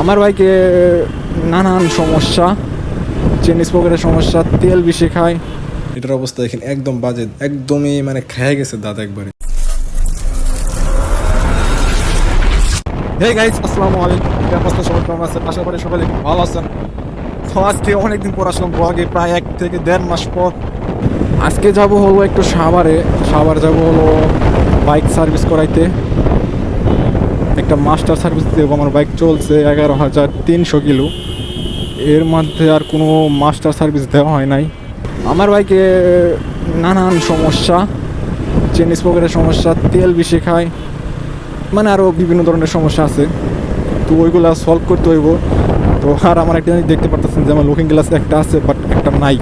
আমার বাইকে নানান সমস্যা চেন স্পোকেটের সমস্যা তেল বেশি খায়। এটার অবস্থা দেখেন একদম বাজে একদমই মানে খেয়ে গেছে দাঁত একবারে। হে গাইস আসসালামু আলাইকুম। আছেন সবাই কেমন আছেন? আশা করি সকালে ভালো আছেন। তো আজকে অনেকদিন পর আসলাম ব্লগে প্রায় এক থেকে দেড় মাস পর। আজকে যাব হলো একটু সাভারে। সাভার যাব হলো বাইক সার্ভিস করাইতে। একটা মাস্টার সার্ভিস দেবো আমার বাইক চলছে এগারো হাজার তিনশো কিলো। এর মধ্যে আর কোনো মাস্টার সার্ভিস দেওয়া হয় নাই। আমার বাইকে নানান সমস্যা চেন স্পোকেটের সমস্যা, তেল বেশি খায় মানে আরও বিভিন্ন ধরনের সমস্যা আছে। তো ওইগুলো সলভ করতে হইব। তো আর আমার একটা জিনিস দেখতে পারতেছেন যে আমার লুকিং গ্লাস একটা আছে বাট একটা নাই।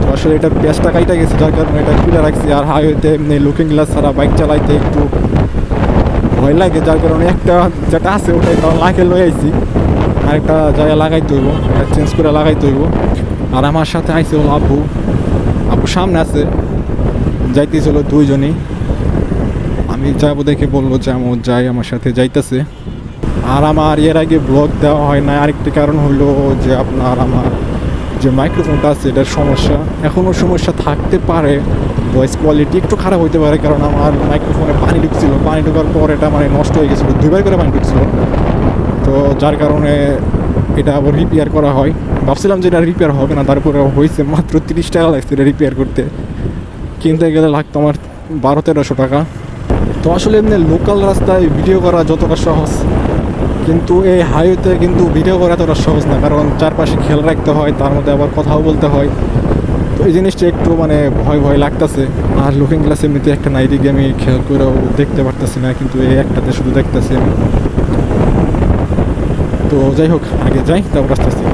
তো আসলে এটা পেঁচটা কাইটা গেছে, যার কারণে এটা খুলে রাখছি। আর হাইওয়েতে এমনি লুকিং গ্লাস ছাড়া বাইক চালাইতে একটু ভয় লাগে, যার কারণে একটা যেটা আছে ওটা কারণ লাখে লয়ে আইছি। আর একটা জায়গায় লাগাইতে হইব এটা চেঞ্জ করে লাগাইতে হইব আর আমার সাথে আইছে হলো আব্বু। আব্বু সামনে আছে, যাইতেছিল দুইজনই। আমি যাব দেখে বলব যে আমি যাই, আমার সাথে যাইতেছে। আর আমার এর আগে ব্লগ দেওয়া হয় না আরেকটি কারণ হলো যে আপনার আমার যে মাইক্রোফোনটা আছে, এটার সমস্যা। এখনও সমস্যা থাকতে পারে ভয়েস কোয়ালিটি একটু খারাপ হইতে পারে, কারণ আমার মাইক্রোফোনে পানি ঢুকছিল। পানি ঢোকার পর এটা মানে নষ্ট হয়ে গেছিল, দুইবার করে পানি ঢুকছিল। তো যার কারণে এটা আবার রিপেয়ার করা হয়। ভাবছিলাম যে এটা রিপেয়ার হবে না, তারপরে হয়েছে মাত্র তিরিশ টাকা লাগছে এটা রিপেয়ার করতে। কিনতে গেলে লাগতো আমার বারো তেরোশো টাকা। তো আসলে এমনি লোকাল রাস্তায় ভিডিও করা যতটা সহজ। কিন্তু এই হাইওয়েতে কিন্তু ভিডিও করা এতটা সহজ না, কারণ চারপাশে খেয়াল রাখতে হয়, তার মধ্যে আবার কথাও বলতে হয়। তো এই জিনিসটা একটু মানে ভয় ভয় লাগতেছে। আর লুকিং গ্লাস এমনিতে একটা নাইটি আমি খেয়াল করেও দেখতে পারতেছি না, কিন্তু এই একটাতে শুধু দেখতেছি আমি। তো যাই হোক, আগে যাই, তারপর আস্তে আস্তে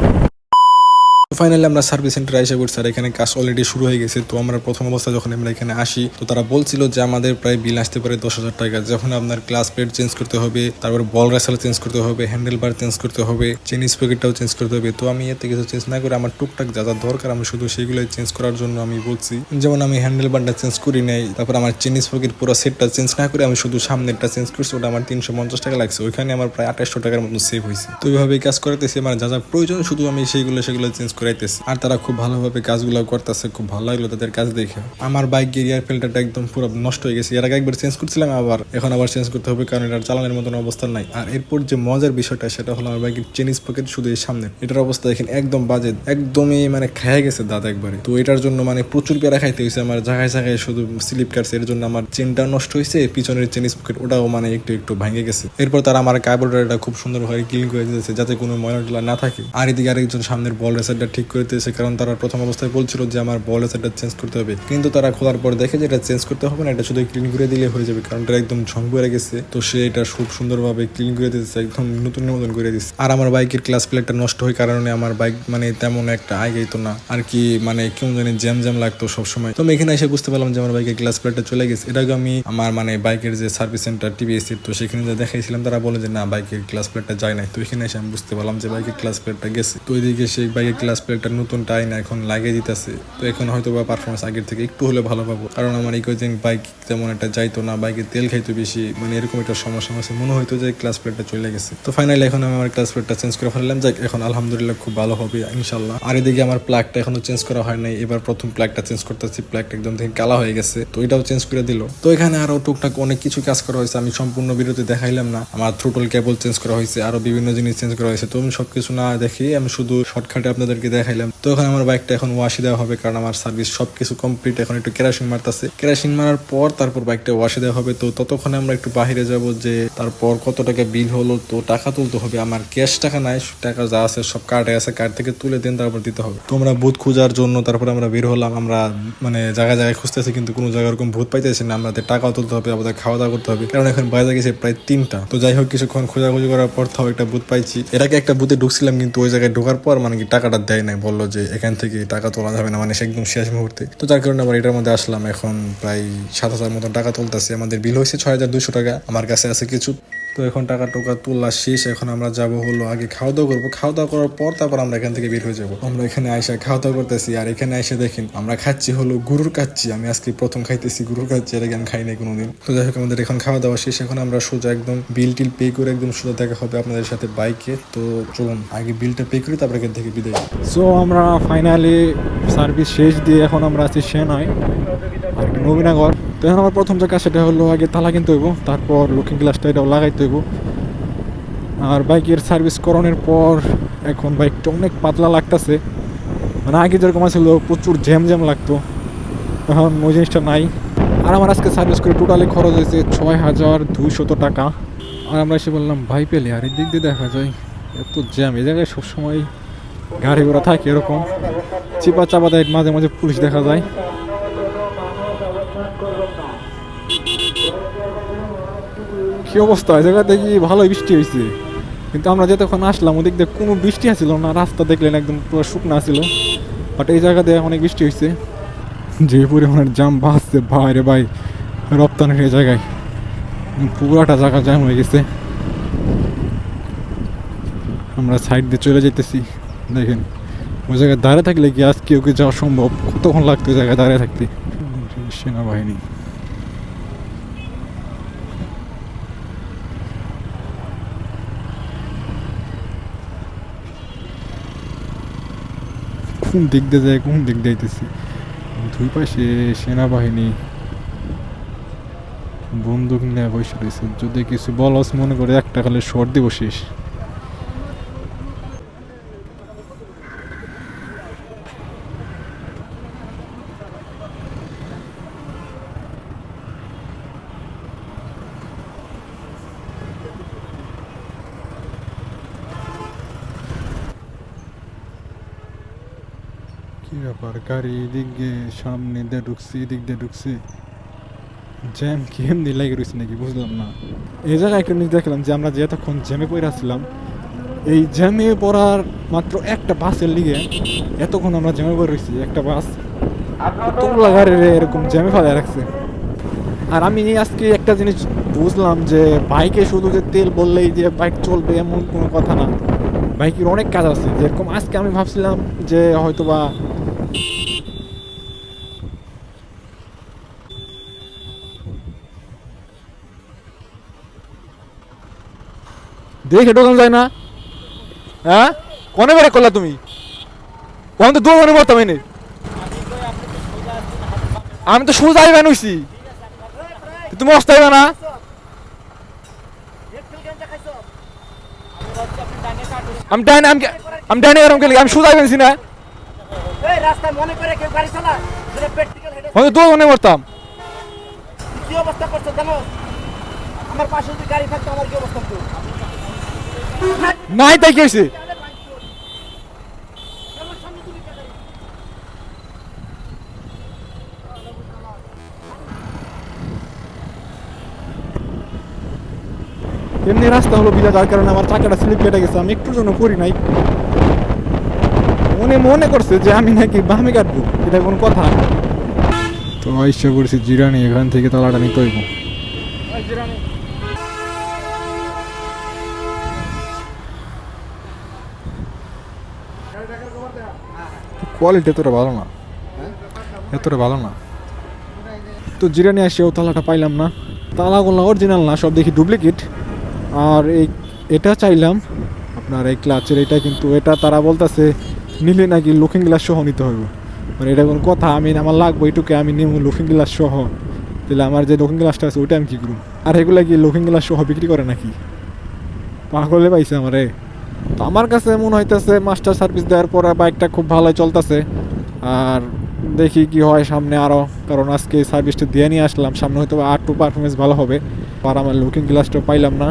ফাইনালি আমরা সার্ভিস সেন্টারে এসে পড়ছি আর এখানে কাজ অলরেডি শুরু হয়ে গেছে। তো আমরা প্রথম অবস্থা যখন আমরা এখানে আসি, তো তারা বলছিল যে, আমাদের প্রায় বিল আসতে পারে দশ হাজার টাকা। যখন আপনার ক্লাস প্লেট চেঞ্জ করতে হবে, তারপর বল রেসাল চেঞ্জ করতে হবে হ্যান্ডেল বার চেঞ্জ করতে হবে চেন স্পকেটটাও চেঞ্জ করতে হবে। তো আমি এতে কিছু চেঞ্জ না করে আমার টুকটাক যা যা দরকার, আমি শুধু সেগুলোই চেঞ্জ করার জন্য আমি বলছি। যেমন আমি হ্যান্ডেল বারটা চেঞ্জ করি নাই, তারপর আমার চেন স্পকেট পুরো সেটটা চেঞ্জ না করে আমি শুধু সামনেরটা চেঞ্জ করছি, ওটা আমার তিনশো পঞ্চাশ টাকা লাগছে। ওইখানে আমার প্রায় আঠাশশো টাকার মতো সেভ হয়েছে। তো এইভাবেই কাজ করাতেছি। আমার যা যা প্রয়োজন, শুধু আমি সেইগুলো, সেগুলো চেঞ্জ করাইতেছি। আর তারা খুব ভালোভাবে কাজগুলো করতেছে, খুব ভালো লাগল তাদের কাজ দেখে। আমার বাইক এরিয়ার ফিল্টারটা একদম পুরো নষ্ট হয়ে গেছে। এর আগে একবার চেঞ্জ করছিলাম, আবার এখন আবার চেঞ্জ করতে হবে, কারণ এটার চালানোর মতন অবস্থা নাই। আর এরপর যে মজার বিষয়টা, সেটা হলো আমার বাইকের চেনিস পকেট শুধু এই সামনে। এটার অবস্থা দেখেন একদম বাজে, একদমই মানে খেয়ে গেছে দাঁত একবারে। তো এটার জন্য মানে প্রচুর পেরা খাইতে হয়েছে আমার জায়গায় জায়গায় শুধু স্লিপ কাটছে। এর জন্য আমার চেনটা নষ্ট হয়েছে পিছনের চেনিস পকেট ওটাও মানে একটু একটু ভেঙে গেছে। এরপর তারা আমার কার্বোরেটারটা খুব সুন্দর সুন্দরভাবে ক্লিন করে দিয়েছে, যাতে কোনো ময়লা না থাকে। আর এদিকে আরেকজন সামনের বল রেসারটা ঠিক করে দিয়েছে কারণ তারা প্রথম অবস্থায় বলছিল যে আমার বল রেসারটা চেঞ্জ করতে হবে। কিন্তু তারা খোলার পর দেখে যে এটা চেঞ্জ করতে হবে না, এটা শুধু ক্লিন করে দিলে হয়ে যাবে, কারণ এটা একদম ঝং পড়ে গেছে। তো সে এটা খুব সুন্দরভাবে ক্লিন করে দিয়েছে একদম নতুন মতন করে দিচ্ছে আর আমার বাইকের ক্লাস প্লেটটা নষ্ট হওয়ার কারণে আমার বাইক মানে তেমন একটা আগেই তো না। আর কি মানে কেমন জানি জ্যাম জ্যাম লাগতো সবসময়। তো আমি এখানে এসে বুঝতে পারলাম যে আমার বাইকের ক্লাস প্লেটটা চলে গেছে। আগে আমি আমার মানে বাইকের যে সার্ভিস সেন্টার টিভিএস তো সেখানে যে দেখাইছিলাম, তারা বলে যে না, বাইকের ক্লাস প্লেটটা যায় নাই। তো এখানে এসে আমি বুঝতে পারলাম যে বাইকের ক্লাস প্লেটটা গেছে। তো ওইদিকে সেই বাইকের ক্লাস প্লেটটা নতুন টাই না, এখন লাগিয়ে দিতেছে। তো এখন হয়তো বা পারফরমেন্স আগের থেকে একটু হলে ভালো পাবো। কারণ আমার কয়েকদিন বাইক তেমন একটা যাইতো না বাইকে তেল খাইতো বেশি মানে এরকম একটা সমস্যা আছে। মনে হয়তো যে ক্লাস প্লেটটা চলে গেছে। তো ফাইনালি এখন আমি আমার ক্লাস প্লেটটা চেঞ্জ করে ফেললাম। যাক, এখন আলহামদুলিল্লাহ খুব ভালো হবে ইনশাল্লাহ আর এদিকে আমার প্লাগটা এখনও চেঞ্জ করা হয় নাই। এবার প্রথম প্লাগটা চেঞ্জ করতেছি। প্লাগটা একদম থেকে কালা হয়ে গেছে। তো এটাও চেঞ্জ করে দিল। তো এখানে আরও টুকটাক অনেক কিছু কাজ করা হয়েছে। আমি সম্পূর্ণ বিরতি দেখাইলাম না। আমার থ্রোটল কেবল চেঞ্জ করা হয়েছে। আরও বিভিন্ন জিনিস চেঞ্জ করা হয়েছে। তো আমি সবকিছু না দেখি আমি শুধু শর্টকাটে আপনাদেরকে দেখাইলাম। তো এখন আমার বাইকটা এখন ওয়াশি দেওয়া হবে কারণ আমার সার্ভিস সবকিছু কমপ্লিট এখন একটু কেরাসিন মারতেছে। কেরাসিন মারার পর তারপর বাইকটা ওয়াশে দেওয়া হবে। তো ততক্ষণে আমরা একটু বাহিরে যাব যে তারপর কত টাকা বিল হলো, তো টাকা তুলতে হবে। আমার ক্যাশ টাকা নাই, টাকা যা আছে সব কার্ডে আছে। কার্ড থেকে তুলে দেন, তারপর দিতে হবে। তো আমরা ভূত খোঁজার জন্য তারপর আমরা বের হলাম। আমরা মানে জায়গায় জায়গায় খুঁজতেছি, কিন্তু কোনো জায়গায় ওরকম ভূত পাইতেছি না। আমাদের টাকাও তুলতে হবে, আমাদের খাওয়া দাওয়া করতে হবে। কারণ এখন বাজে গেছে প্রায় তিনটা। তো যাই হোক, কিছুক্ষণ খোঁজাখুঁজি করার পর তাও একটা ভূত পাইছি। আগে একটা বুথে ঢুকছিলাম, কিন্তু ওই জায়গায় ঢোকার পর মানে কি টাকাটা দেয় নাই, বলল যে এখান থেকে টাকা তোলা যাবে না মানে সে একদম শেষ মুহূর্তে। তো যার কারণে আমার এটার মধ্যে আসলাম, এখন প্রায় সাত হাজার মতন টাকা তুলতেছি। আমাদের বিল হয়েছে ছয় হাজার দুশো টাকা, আমার কাছে আছে কিছু। তো এখন টাকা টোকা তোলা শেষ, এখন আমরা যাব হলো আগে খাওয়া দাওয়া করব। খাওয়া দাওয়া করার পর তারপর আমরা এখান থেকে বের হয়ে যাব। আমরা এখানে আইসা খাওয়া দাওয়া করতেছি, আর এখানে এসে দেখেন, আমরা খাচ্ছি হলো গরুর কাচ্ছি আমি আজকে প্রথম খাইতেছি গুরুর কাচ্ছি আগে আমি খাই নাই কোনোদিন। তো যাই হোক, আমাদের এখন খাওয়া দাওয়া শেষ। এখন আমরা সোজা একদম বিল টিল পে করে একদম সোজা দেখা হবে আপনাদের সাথে বাইকে তো চলুন, আগে বিলটা পে করি, তারপর এখান থেকে বিদায় সো আমরা ফাইনালি সার্ভিস শেষ দিয়ে এখন আমরা আছি সেনায় আর নবীনগর। এখন আমার প্রথম জায়গা সেটা হলো, আগে তালা কিনতে হইব, তারপর লুকিং গ্লাসটা এটাও লাগাইতে হইব। আর বাইকের সার্ভিস করানোর পর এখন বাইকটা অনেক পাতলা লাগতেছে। মানে আগে যেরকম ছিল প্রচুর জ্যাম জ্যাম লাগতো। এখন ওই জিনিসটা নাই। আর আমার আজকে সার্ভিস করে টোটালি খরচ হয়েছে ছয় হাজার দুইশত টাকা। আর আমরা এসে বললাম, ভাই পেলে আর এই দিক দিয়ে দেখা যায়, এত জ্যাম এই জায়গায় সবসময় গাড়ি ঘোড়া থাকে এরকম। চিপা চাপা দেয়, মাঝে মাঝে পুলিশ দেখা যায়। কি অবস্থা? জায়গাতে কি ভালোই বৃষ্টি হয়েছে কিন্তু আমরা যতক্ষণ আসলাম, ওদিক দিয়ে কোনো বৃষ্টি আসছিল না, রাস্তা দেখলেন একদম পুরো শুকনো ছিল বাট এই জায়গাতে অনেক বৃষ্টি হয়েছে যে পরিমাণের জাম বাসছে ভাই রে ভাই, রপ্তানির এই জায়গায়। পুরাটা জায়গা জ্যাম হয়ে গেছে। আমরা সাইড দিয়ে চলে যেতেছি দেখেন। ওই জায়গায় দাঁড়িয়ে থাকলে কি আজকে ওকে যাওয়া সম্ভব? কতক্ষণ লাগতো জায়গায় দাঁড়িয়ে থাকতে? সেনাবাহিনী। কোন দিক দিয়ে যায়, কোন দিক দিয়েছি দুই পাশে সেনাবাহিনী, বন্দুক নিয়ে বসে রয়েছে। যদি কিছু বলস মনে করে, একটা খালে শর্ট দিব শেষ। কি ব্যাপার? গাড়ি এদিক দিয়ে সামনে দিয়ে ঢুকছে, এদিক দিয়ে ঢুকছে। জ্যাম, কি এমনি লাগে রয়েছে নাকি? বুঝলাম না। এই জায়গায় একটা জিনিস দেখলাম যে আমরা যে এতক্ষণ জ্যামে পড়ে আসছিলাম এই জ্যামে পড়ার মাত্র একটা বাসের লিগে এতক্ষণ আমরা জ্যামে পড়ে রয়েছি একটা বাস তোমরা গাড়ির এরকম জ্যামে ফেলে রাখছে। আর আমি আজকে একটা জিনিস বুঝলাম যে বাইকে শুধু যে তেল বললেই যে বাইক চলবে এমন কোনো কথা না। বাইকের অনেক কাজ আছে, যেরকম আজকে আমি ভাবছিলাম যে হয়তোবা দেখে ঢোকানো যায় না। হ্যাঁ? কনে বেড়ে করলা তুমি? কোন তো দোকানে বলতাম এনে আমি তো সোজা আইবা নইছি তুমি অস্ত আইবা না? আমি ডাইনে আমি আমি ডাইনে খেলি। আমি সোজা আইবেন না। এই রাস্তায় মনে করে কেউ গাড়ি চালা সেটা প্র্যাকটিক্যাল হেডে আমি তো দোকানে মরতাম কি অবস্থা করছ জানো? আমার পাশে যদি গাড়ি থাকতো আমার কি অবস্থা হতো? নাই তাই কি এমনি রাস্তা হলো বিলা যার কারণে আমার চাকাটা স্লিপ কেটে গেছে আমি একটুর জন্য করি নাই। মনে মনে করছে যে আমি নাকি বামে কাটবো, এটা কোনো কথা তো আইসা করছি জিরানি, এখান থেকে তালাটা নিতে হইব। কোয়ালিটি এতটা ভালো না। এতটা ভালো না। তো জিরানি আসেও তালাটা পাইলাম না। তালাগুলো অরিজিনাল না, সব দেখি ডুপ্লিকেট আর এই এটা চাইলাম, আপনার এই ক্লাচের এটা কিন্তু এটা তারা বলতেছে নিলে নাকি লুকিং গ্লাস সহ নিতে হবে মানে এটা কোনো কথা, আমি আমার লাগবো এইটুকু, আমি নিব লুকিং গ্লাস সহ। তাহলে আমার যে লুকিং গ্লাসটা আছে, ওইটা আমি কী করব আর এগুলা কি লুকিং গ্লাস সহ বিক্রি করে নাকি? পাগলে পাইছে আমারে। তো আমার কাছে মনে হইতেছে মাস্টার সার্ভিস দেওয়ার পরে বাইকটা খুব ভালোই চলতেছে। আর দেখি কি হয় সামনে আরও কারণ আজকে সার্ভিসটা দিয়ে নিয়ে আসলাম। সামনে হয়তো আর টু পারফরমেন্স ভালো হবে, আর আমার লুকিং গ্লাসটা পাইলাম না।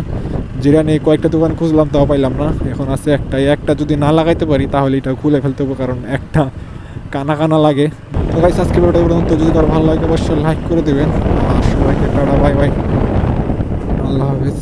যেটা নিয়ে কয়েকটা দোকান খুঁজলাম, তাও পাইলাম না। এখন আছে একটা একটা যদি না লাগাইতে পারি, তাহলে এটা খুলে ফেলতে হবে, কারণ একটা কানা কানা লাগে। তো গাইস আজকে ভিডিওটা পর্যন্ত। যদি কারও ভালো লাগে, অবশ্যই লাইক করে দেবেন। আর সবাইকে টাটা, বাই বাই। আল্লাহ হাফিজ।